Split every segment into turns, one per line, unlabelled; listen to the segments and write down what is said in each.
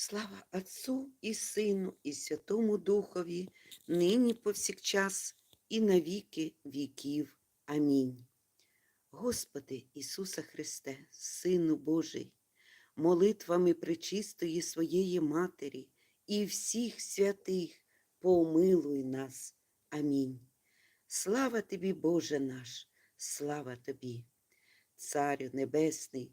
Слава Отцу і Сину, і Святому Духові, нині повсякчас, і на віки віків. Амінь. Господи Ісуса Христе, Сину Божий, молитвами пречистої своєї Матері і всіх святих помилуй нас. Амінь. Слава тобі, Боже наш, слава тобі, Царю Небесний,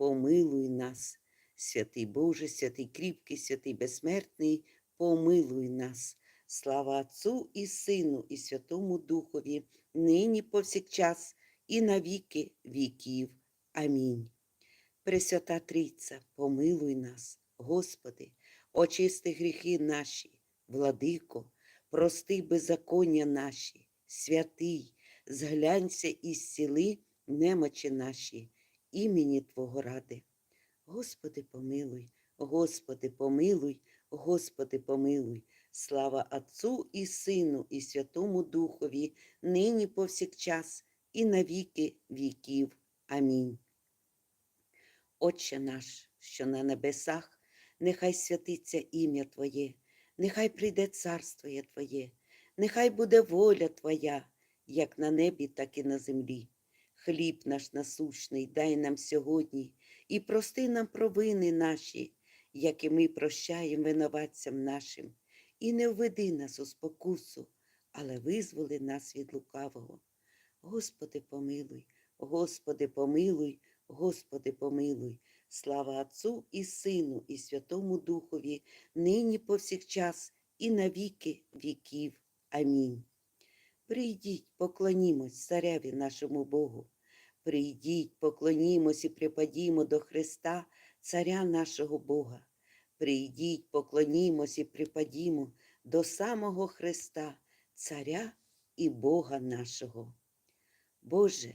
помилуй нас. Святий Боже, святий кріпкий, святий безсмертний, помилуй нас. Слава Отцу і Сину, і Святому Духові, нині повсякчас, і на віки віків. Амінь. Пресвята Трійця, помилуй нас, Господи, очисти гріхи наші, владико, прости беззаконня наші, святий, зглянься і зціли немочі наші, імені Твого ради. Господи, помилуй, Господи, помилуй, Господи, помилуй. Слава Отцу і Сину, і Святому Духові, нині повсякчас, і на віки віків. Амінь. Отче наш, що на небесах, нехай святиться ім'я Твоє, нехай прийде царство Твоє, нехай буде воля Твоя, як на небі, так і на землі. Хліб наш насущний дай нам сьогодні і прости нам провини наші, як і ми прощаємо винуватцям нашим, і не введи нас у спокусу, але визволи нас від лукавого. Господи, помилуй, Господи, помилуй, Господи, помилуй. Слава Отцу і Сину, і Святому Духові, нині повсякчас, і на віки віків. Амінь. Прийдіть, поклонімось цареві нашому Богу. Прийдіть, поклонімось і припадімо до Христа, Царя нашого Бога. Прийдіть, поклонімось і припадімо до самого Христа, Царя і Бога нашого. Боже,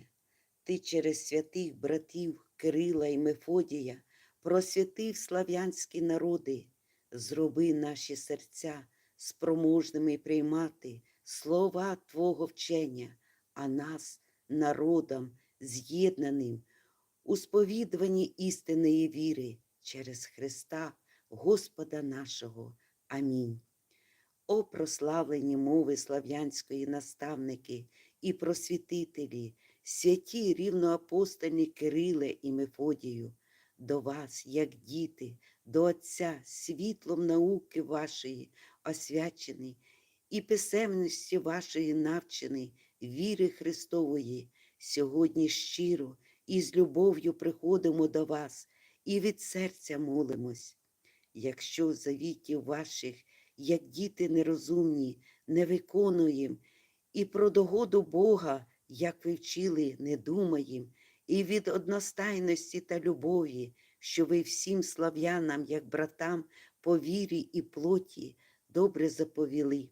Ти через святих братів Кирила і Мефодія просвятив слав'янські народи, зроби наші серця спроможними приймати слова Твого вчення, а нас, народом, з'єднаним у сповідуванні істинної віри через Христа, Господа нашого. Амінь. О прославлені мови слав'янської наставники і просвітителі, святі рівноапостольні Кириле і Мефодію, до вас, як діти, до Отця, світлом науки вашої, освячений, і писемності вашої навчений, віри Христової, сьогодні щиро і з любов'ю приходимо до вас і від серця молимось. Якщо завітів ваших, як діти нерозумні, не виконуєм, і про догоду Бога, як ви вчили, не думаєм, і від одностайності та любові, що ви всім слав'янам, як братам, по вірі і плоті, добре заповіли.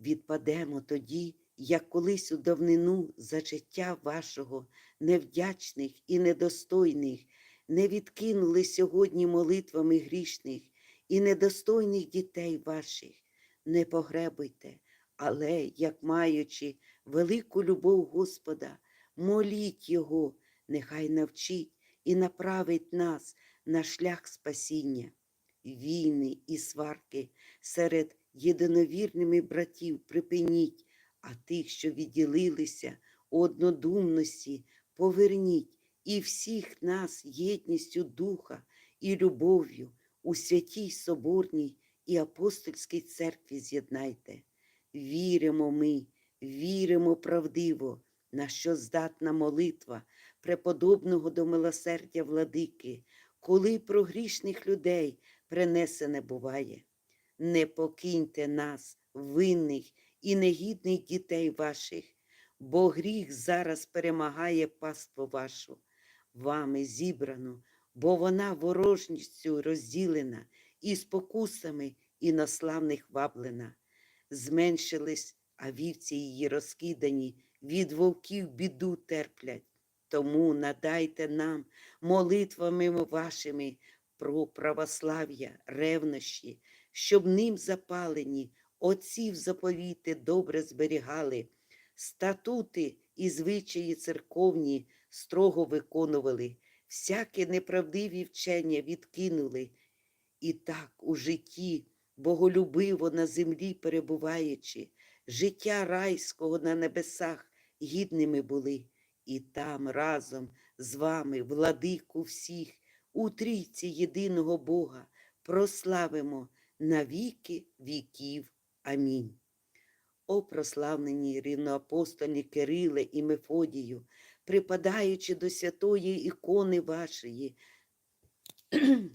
Відпадемо тоді, як колись у давнину за життя вашого, невдячних і недостойних, не відкинули сьогодні молитвами грішних і недостойних дітей ваших. Не погребуйте, але, як маючи велику любов Господа, моліть Його, нехай навчить і направить нас на шлях спасіння, війни і сварки серед єдиновірними братів припиніть, а тих, що відділилися однодумності, поверніть і всіх нас єдністю духа і любов'ю у святій Соборній і апостольській церкві з'єднайте. Віримо ми, віримо правдиво, на що здатна молитва преподобного до милосердя владики, коли про грішних людей принесене буває. Не покиньте нас, винних і негідних дітей ваших, бо гріх зараз перемагає паству вашу, вами зібрану, бо вона ворожністю розділена, і спокусами інославних ваблена. Зменшились, а вівці її розкидані, від вовків біду терплять. Тому надайте нам молитвами вашими про православ'я, ревнощі, щоб ним запалені, отців заповіти добре зберігали, статути і звичаї церковні строго виконували, всяке неправдиві вчення відкинули. І так у житті, боголюбиво на землі перебуваючи, життя райського на небесах гідними були, і там разом з вами, владику всіх, у трійці єдиного Бога, прославимо на віки віків. Амінь. О прославлені рівноапостольні Кириле і Мефодію, припадаючи до святої ікони вашої,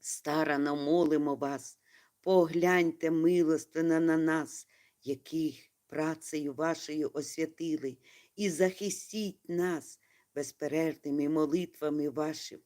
старано молимо вас, погляньте милостино на нас, яких працею вашою освятили, і захистіть нас безперервними молитвами вашим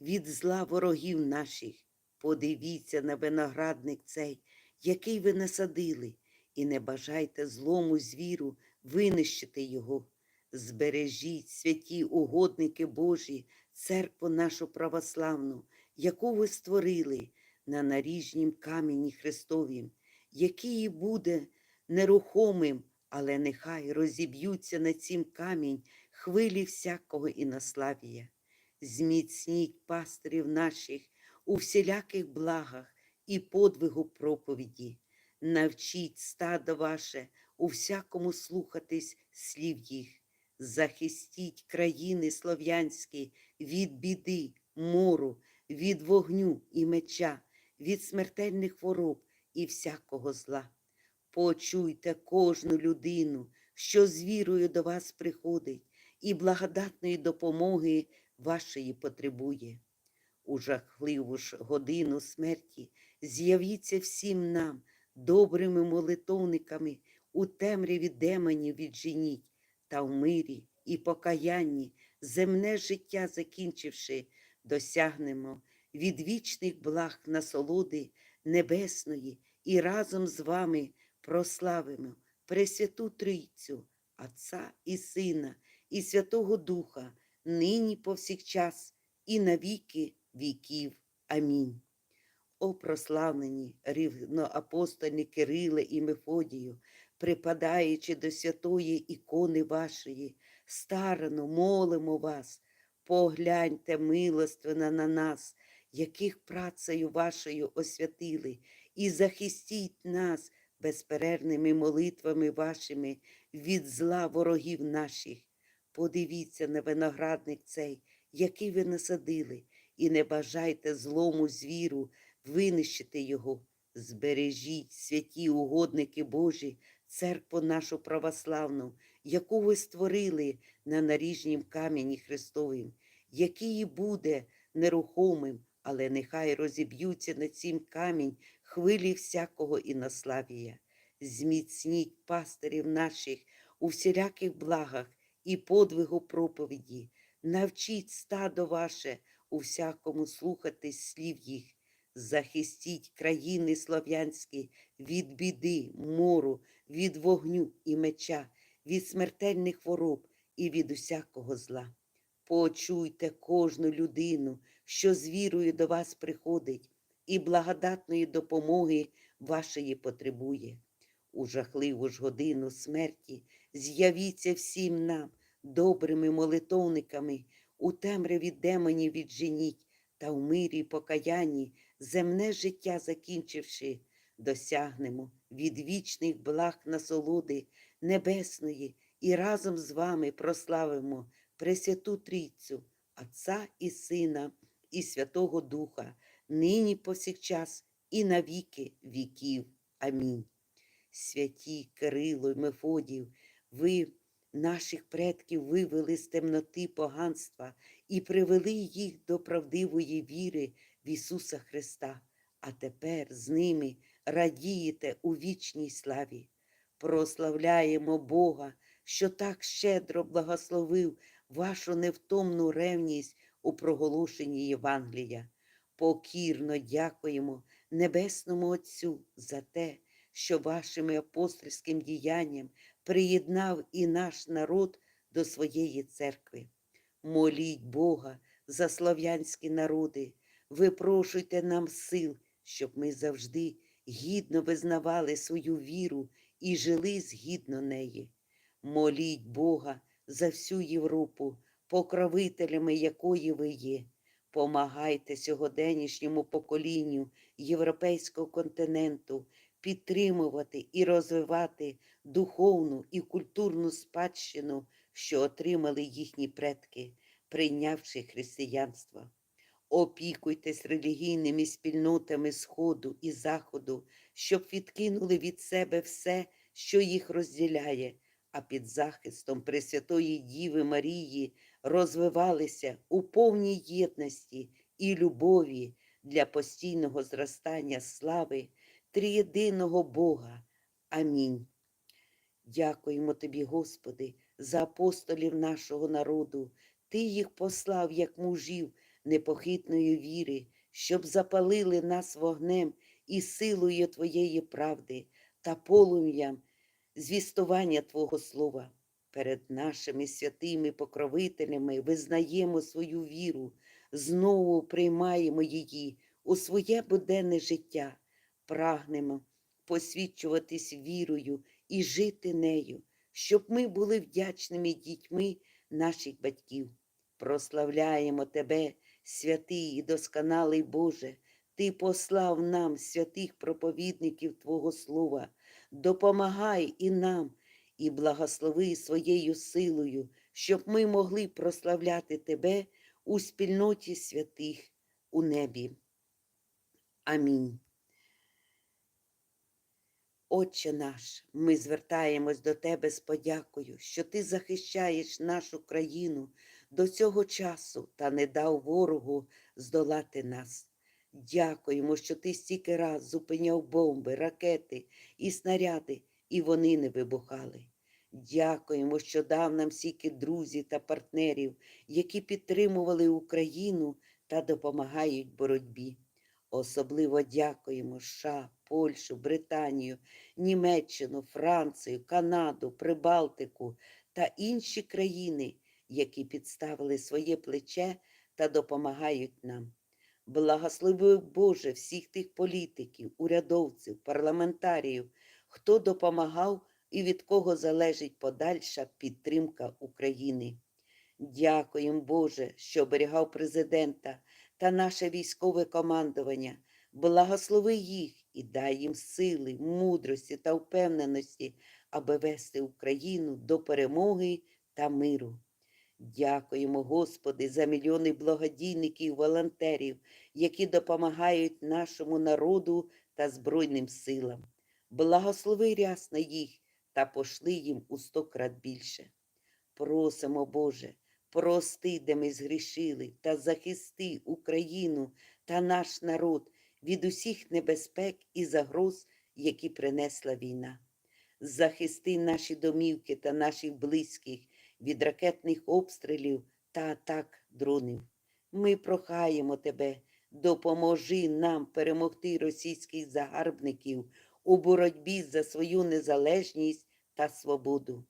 від зла ворогів наших. Подивіться на виноградник цей, який ви насадили, і не бажайте злому звіру винищити його. Збережіть, святі угодники Божі, церкву нашу православну, яку ви створили на наріжнім камені Христовім, який буде нерухомим, але нехай розіб'ються на цім камінь хвилі всякого інославія. Зміцніть пастирів наших у всіляких благах і подвигу проповіді. Навчіть стадо ваше у всякому слухатись слів їх. Захистіть країни слов'янські від біди, мору, від вогню і меча, від смертельних хвороб і всякого зла. Почуйте кожну людину, що з вірою до вас приходить, і благодатної допомоги вашої потребує. У жахливу ж годину смерті з'явіться всім нам, добрими молитовниками, у темряві демонів відженіть, та в мирі і покаянні, земне життя закінчивши, досягнемо від вічних благ насолоди небесної і разом з вами прославимо Пресвяту Трійцю, Отця і Сина, і Святого Духа, нині повсякчас, і на віки віків. Амінь. О прославлені рівноапостольні Кириле і Мефодію, припадаючи до святої ікони вашої, старано молимо вас, погляньте милостивно на нас, яких працею вашою освятили, і захистіть нас безперервними молитвами вашими від зла ворогів наших. Подивіться на виноградник цей, який ви насадили, і не бажайте злому звіру винищити його. Збережіть, святі угодники Божі, церкву нашу православну, яку ви створили на наріжнім камені Христовим, який і буде нерухомим, але нехай розіб'ються на цім камінь хвилі всякого інославія. Зміцніть пастирів наших у всіляких благах і подвигу проповіді, навчіть стадо ваше у всякому слухатись слів їх, захистіть країни слов'янські від біди, мору, від вогню і меча, від смертельних хвороб і від усякого зла. Почуйте кожну людину, що з вірою до вас приходить, і благодатної допомоги вашої потребує. У жахливу ж годину смерті з'явіться всім нам, добрими молитовниками, у темряві демонів відженіть, та в мирі покаянні, земне життя закінчивши, досягнемо від вічних благ насолоди небесної і разом з вами прославимо Пресвяту Трійцю, Отця і Сина, і Святого Духа, нині повсякчас і на віки віків. Амінь. Святі Кирило й Мефодів, ви наших предків вивели з темноти поганства і привели їх до правдивої віри в Ісуса Христа, а тепер з ними радієте у вічній славі. Прославляємо Бога, що так щедро благословив вашу невтомну ревність у проголошенні Євангелія. Покірно дякуємо Небесному Отцю за те, що вашими апостольським діянням приєднав і наш народ до своєї церкви. Моліть Бога за слов'янські народи, випрошуйте нам сил, щоб ми завжди гідно визнавали свою віру і жили згідно неї. Моліть Бога за всю Європу, покровителями якої ви є. Помагайте сьогоденішньому поколінню європейського континенту підтримувати і розвивати духовну і культурну спадщину, що отримали їхні предки, прийнявши християнство. Опікуйтесь релігійними спільнотами Сходу і Заходу, щоб відкинули від себе все, що їх розділяє, а під захистом Пресвятої Діви Марії розвивалися у повній єдності і любові для постійного зростання слави трієдиного Бога. Амінь. Дякуємо Тобі, Господи, за апостолів нашого народу. Ти їх послав як мужів непохитної віри, щоб запалили нас вогнем і силою Твоєї правди та полум'ям звістування Твого Слова. Перед нашими святими покровителями визнаємо свою віру, знову приймаємо її у своє буденне життя, прагнемо посвідчуватись вірою і жити нею, щоб ми були вдячними дітьми наших батьків. Прославляємо Тебе, святий і досконалий Боже, Ти послав нам святих проповідників Твого Слова, допомагай і нам, і благослови своєю силою, щоб ми могли прославляти Тебе у спільноті святих у небі. Амінь. Отче наш, ми звертаємось до Тебе з подякою, що Ти захищаєш нашу країну до цього часу та не дав ворогу здолати нас. Дякуємо, що ти стільки раз зупиняв бомби, ракети і снаряди, і вони не вибухали. Дякуємо, що дав нам стільки друзів та партнерів, які підтримували Україну та допомагають боротьбі. Особливо дякуємо США, Польщу, Британію, Німеччину, Францію, Канаду, Прибалтику та інші країни, які підставили своє плече та допомагають нам. Благослови Боже всіх тих політиків, урядовців, парламентаріїв, хто допомагав і від кого залежить подальша підтримка України. Дякуємо, Боже, що оберігав президента та наше військове командування. Благослови їх і дай їм сили, мудрості та впевненості, аби вести Україну до перемоги та миру. Дякуємо, Господи, за мільйони благодійників, волонтерів, які допомагають нашому народу та Збройним силам. Благослови рясно їх та пошли їм у сто крат більше. Просимо, Боже, прости, де ми згрішили, та захисти Україну та наш народ від усіх небезпек і загроз, які принесла війна. Захисти наші домівки та наших близьких від ракетних обстрілів та атак дронів. Ми прохаємо тебе, допоможи нам перемогти російських загарбників у боротьбі за свою незалежність та свободу.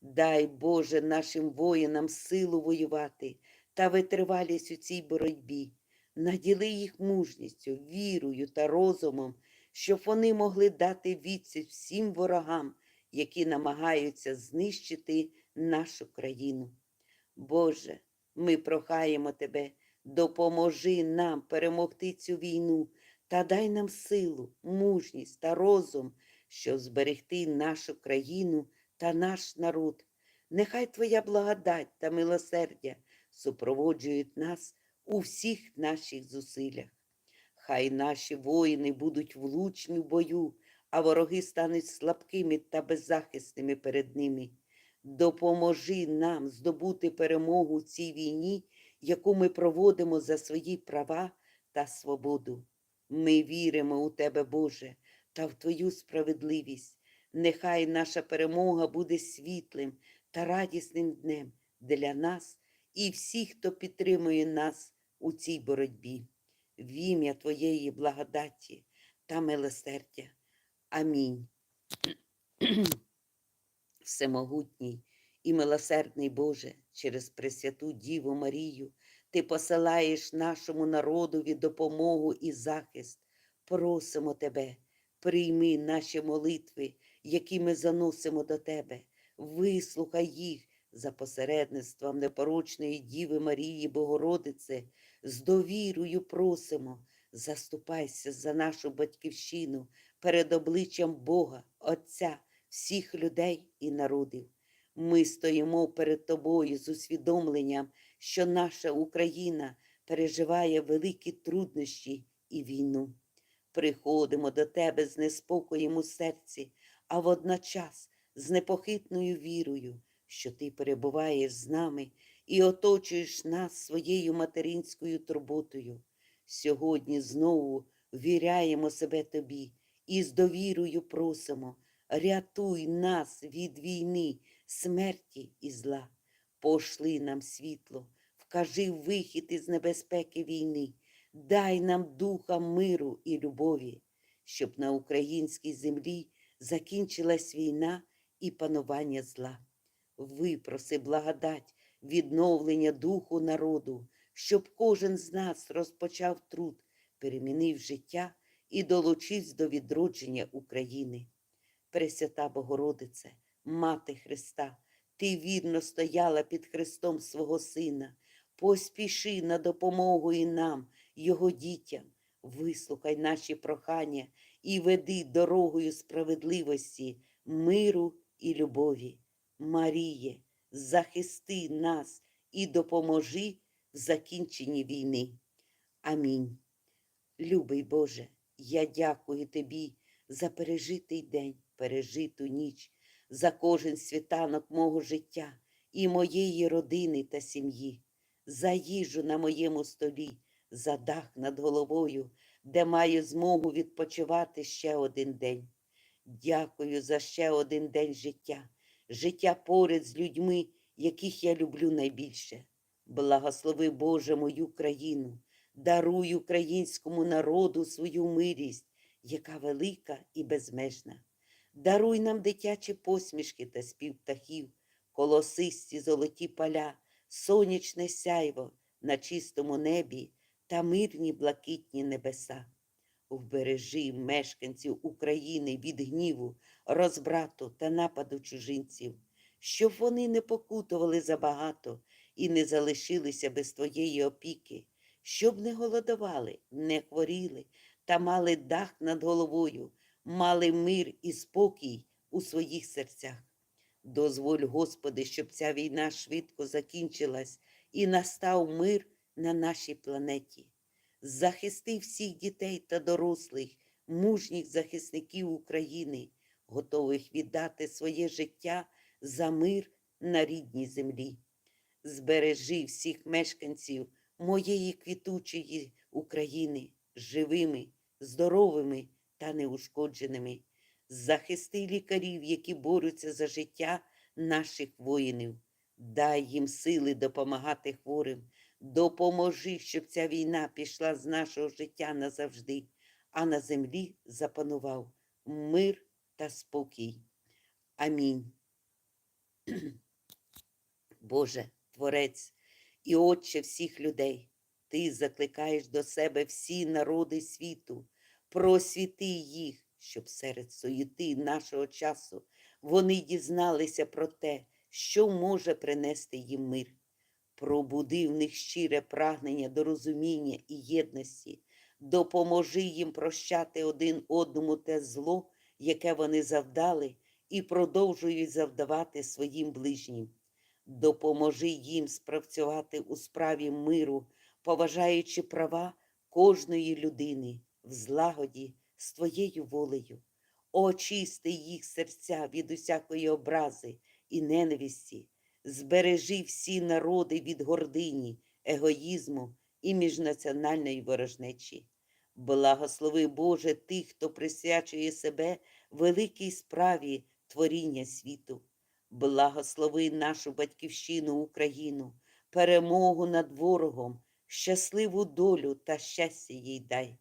Дай Боже нашим воїнам силу воювати та витривалість у цій боротьбі. Наділи їх мужністю, вірою та розумом, щоб вони могли дати відсіч всім ворогам, які намагаються знищити нашу країну. Боже, ми прохаємо Тебе, допоможи нам перемогти цю війну та дай нам силу, мужність та розум, щоб зберегти нашу країну та наш народ. Нехай Твоя благодать та милосердя супроводжують нас у всіх наших зусиллях. Хай наші воїни будуть влучні в бою, а вороги стануть слабкими та беззахисними перед ними. Допоможи нам здобути перемогу в цій війні, яку ми проводимо за свої права та свободу. Ми віримо у Тебе, Боже, та в Твою справедливість. Нехай наша перемога буде світлим та радісним днем для нас і всіх, хто підтримує нас у цій боротьбі. в ім'я Твоєї благодаті та милосердя. Амінь. Всемогутній і милосердний Боже, через Пресвяту Діву Марію, Ти посилаєш нашому народові допомогу і захист. Просимо Тебе, прийми наші молитви, які ми заносимо до Тебе, вислухай їх за посередництвом непорочної Діви Марії Богородице, з довірою просимо, заступайся за нашу батьківщину перед обличчям Бога, Отця, всіх людей і народів. Ми стоїмо перед тобою з усвідомленням, що наша Україна переживає великі труднощі і війну. Приходимо до тебе з неспокоєм у серці, а водночас з непохитною вірою, що ти перебуваєш з нами і оточуєш нас своєю материнською турботою. Сьогодні знову віряємо себе тобі і з довірою просимо, рятуй нас від війни, смерті і зла. Пошли нам світло, вкажи вихід із небезпеки війни, дай нам духа миру і любові, щоб на українській землі закінчилась війна і панування зла. Випроси благодать, відновлення духу народу, щоб кожен з нас розпочав труд, перемінив життя і долучився до відродження України. Пресвята Богородице, Мати Христа, Ти вірно стояла під Христом свого Сина. Поспіши на допомогу і нам, Його дітям, вислухай наші прохання і веди дорогою справедливості, миру і любові. Маріє, захисти нас і допоможи в закінченні війни. Амінь. Любий Боже, я дякую Тобі за пережитий день, пережиту ніч, за кожен світанок мого життя і моєї родини та сім'ї, за їжу на моєму столі, за дах над головою, де маю змогу відпочивати ще один день. Дякую за ще один день життя, життя поряд з людьми, яких я люблю найбільше. Благослови Боже мою країну, даруй українському народу свою мирість, яка велика і безмежна. Даруй нам дитячі посмішки та спів птахів, колосисті золоті поля, сонячне сяйво на чистому небі та мирні блакитні небеса. Вбережи мешканців України від гніву, розбрату та нападу чужинців, щоб вони не покутували забагато і не залишилися без твоєї опіки, щоб не голодували, не хворіли та мали дах над головою, мали мир і спокій у своїх серцях. Дозволь, Господи, щоб ця війна швидко закінчилась і настав мир на нашій планеті. Захисти всіх дітей та дорослих, мужніх захисників України, готових віддати своє життя за мир на рідній землі. Збережи всіх мешканців моєї квітучої України живими, здоровими та неушкодженими. Захисти лікарів, які борються за життя наших воїнів. Дай їм сили допомагати хворим. Допоможи, щоб ця війна пішла з нашого життя назавжди, а на землі запанував мир та спокій. Амінь. Боже, Творець і Отче всіх людей, Ти закликаєш до себе всі народи світу, просвіти їх, щоб серед суєти нашого часу вони дізналися про те, що може принести їм мир. Пробуди в них щире прагнення до розуміння і єдності, допоможи їм прощати один одному те зло, яке вони завдали, і продовжують завдавати своїм ближнім. Допоможи їм спрацювати у справі миру, поважаючи права кожної людини в злагоді з твоєю волею. Очисти їх серця від усякої образи і ненависті, збережи всі народи від гордині, егоїзму і міжнаціональної ворожнечі. Благослови Боже тих, хто присвячує себе великій справі творіння світу. Благослови нашу батьківщину Україну, перемогу над ворогом, щасливу долю та щастя їй дай.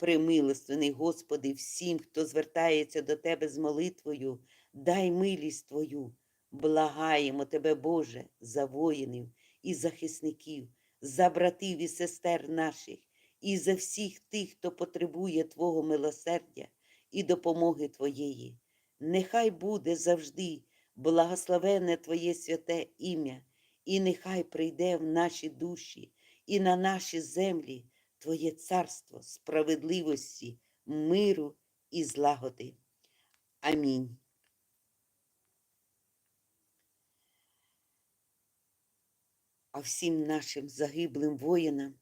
Примилостивний, Господи, всім, хто звертається до Тебе з молитвою, дай милість Твою. Благаємо Тебе, Боже, за воїнів і захисників, за братів і сестер наших, і за всіх тих, хто потребує Твого милосердя і допомоги Твоєї. Нехай буде завжди благословенне Твоє святе ім'я, і нехай прийде в наші душі і на наші землі Твоє царство справедливості, миру і злагоди. Амінь. А всім нашим загиблим воїнам,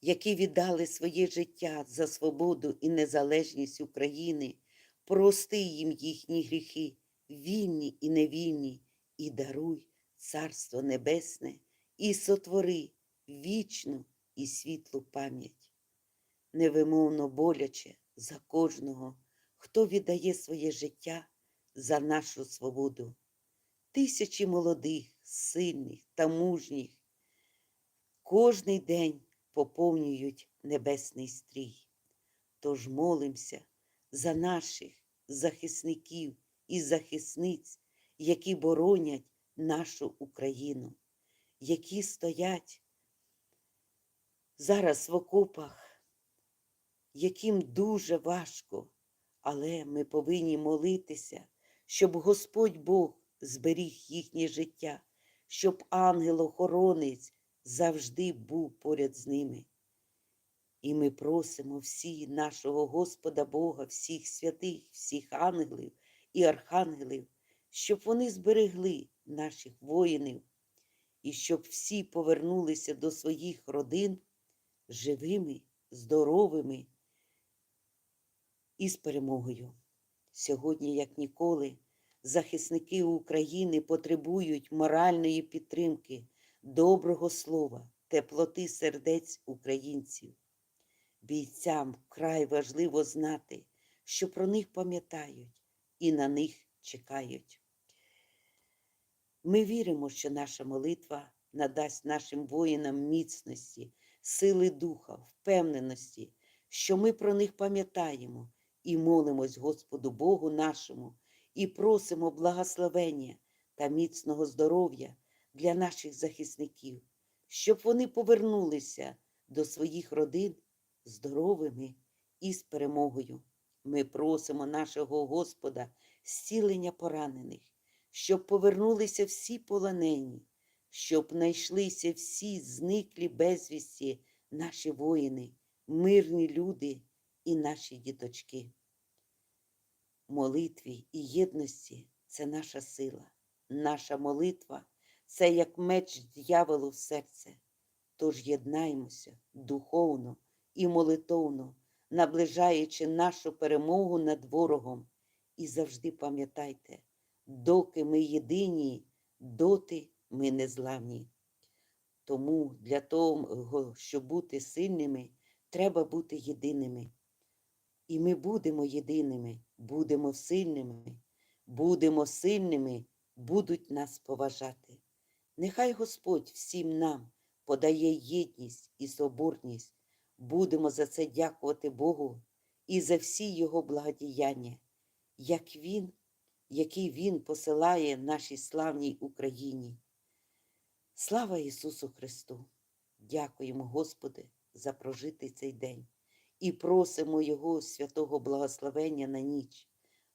які віддали своє життя за свободу і незалежність України, прости їм їхні гріхи, вільні і невільні, і даруй Царство Небесне, і сотвори вічну і світлу пам'ять. Невимовно боляче за кожного, хто віддає своє життя за нашу свободу. Тисячі молодих, сильних та мужніх кожний день поповнюють небесний стрій. Тож молимося за наших захисників і захисниць, які боронять нашу Україну, які стоять зараз в окопах, яким дуже важко, але ми повинні молитися, щоб Господь Бог зберіг їхнє життя, щоб ангел-охоронець завжди був поряд з ними. І ми просимо всі нашого Господа Бога, всіх святих, всіх ангелів і архангелів, щоб вони зберегли наших воїнів і щоб всі повернулися до своїх родин живими, здоровими і з перемогою. Сьогодні, як ніколи, захисники України потребують моральної підтримки, доброго слова, теплоти сердець українців. Бійцям вкрай важливо знати, що про них пам'ятають і на них чекають. Ми віримо, що наша молитва надасть нашим воїнам міцності, сили духа, впевненості, що ми про них пам'ятаємо і молимось Господу Богу нашому, і просимо благословення та міцного здоров'я для наших захисників, щоб вони повернулися до своїх родин здоровими і з перемогою. Ми просимо нашого Господа зцілення поранених, щоб повернулися всі полонені, щоб знайшлися всі зниклі безвісті наші воїни, мирні люди і наші діточки. Молитві і єдності це наша сила, наша молитва це як меч дьяволу в серце. Тож єднаймося духовно і молитовно, наближаючи нашу перемогу над ворогом. І завжди пам'ятайте, доки ми єдині, доти ми незламні. Тому для того, щоб бути сильними, треба бути єдиними. І ми будемо єдиними, будемо сильними, будемо сильними, будуть нас поважати. Нехай Господь всім нам подає єдність і соборність. Будемо за це дякувати Богу і за всі Його благодіяння, як Він, який Він посилає нашій славній Україні. Слава Ісусу Христу! Дякуємо, Господи, за прожитий цей день і просимо Його святого благословення на ніч.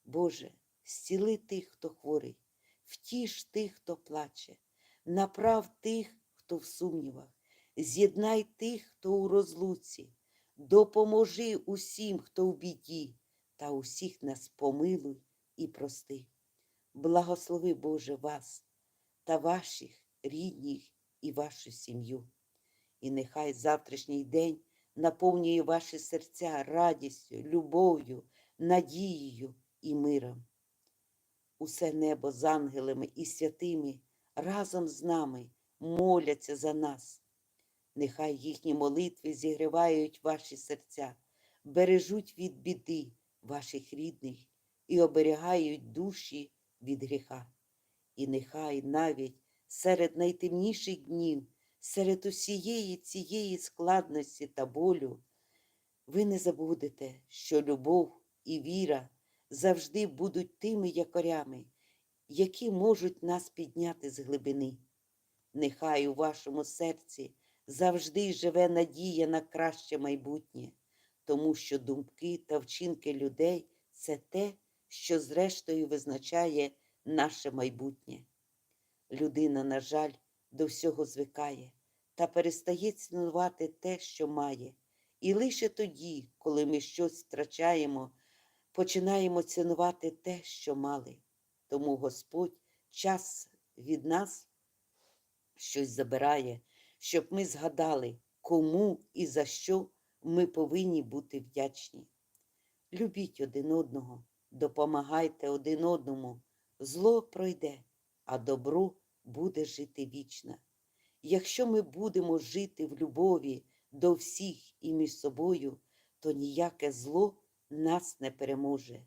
Боже, зціли тих, хто хворий, втіш тих, хто плаче, направ тих, хто в сумнівах, з'єднай тих, хто у розлуці, допоможи усім, хто в біді, та усіх нас помилуй і прости. Благослови, Боже, вас та ваших рідних і вашу сім'ю. І нехай завтрашній день наповнює ваші серця радістю, любов'ю, надією і миром. Усе небо з ангелами і святими разом з нами моляться за нас. Нехай їхні молитви зігрівають ваші серця, бережуть від біди ваших рідних і оберігають душі від гріха. І нехай навіть серед найтемніших днів серед усієї цієї складності та болю, ви не забудете, що любов і віра завжди будуть тими якорями, які можуть нас підняти з глибини. Нехай у вашому серці завжди живе надія на краще майбутнє, тому що думки та вчинки людей це те, що зрештою визначає наше майбутнє. Людина, на жаль, до всього звикає та перестає цінувати те, що має. І лише тоді, коли ми щось втрачаємо, починаємо цінувати те, що мали. Тому Господь час від нас щось забирає, щоб ми згадали, кому і за що ми повинні бути вдячні. Любіть один одного, допомагайте один одному, зло пройде, а добро буде жити вічно. Якщо ми будемо жити в любові до всіх і між собою, то ніяке зло нас не переможе.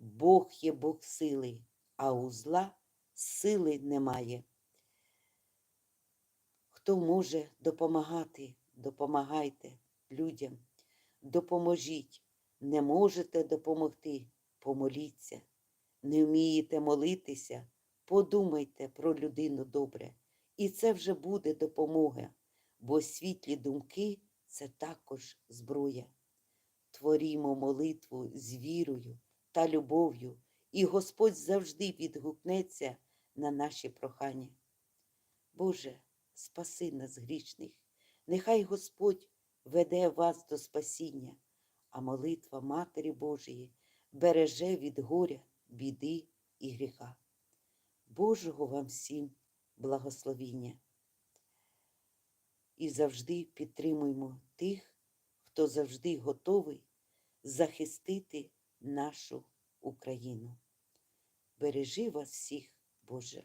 Бог є Бог сили, а у зла сили немає. Хто може допомагати, допомагайте людям, допоможіть. Не можете допомогти, помоліться. Не вмієте молитися, подумайте про людину добре. І це вже буде допомога, бо світлі думки це також зброя. Творімо молитву з вірою та любов'ю, і Господь завжди відгукнеться на наші прохання. Боже, спаси нас грішних, нехай Господь веде вас до спасіння, а молитва Матері Божої береже від горя, біди і гріха. Божого вам всім благословіння. І завжди підтримуємо тих, хто завжди готовий захистити нашу Україну. Бережи вас всіх, Боже.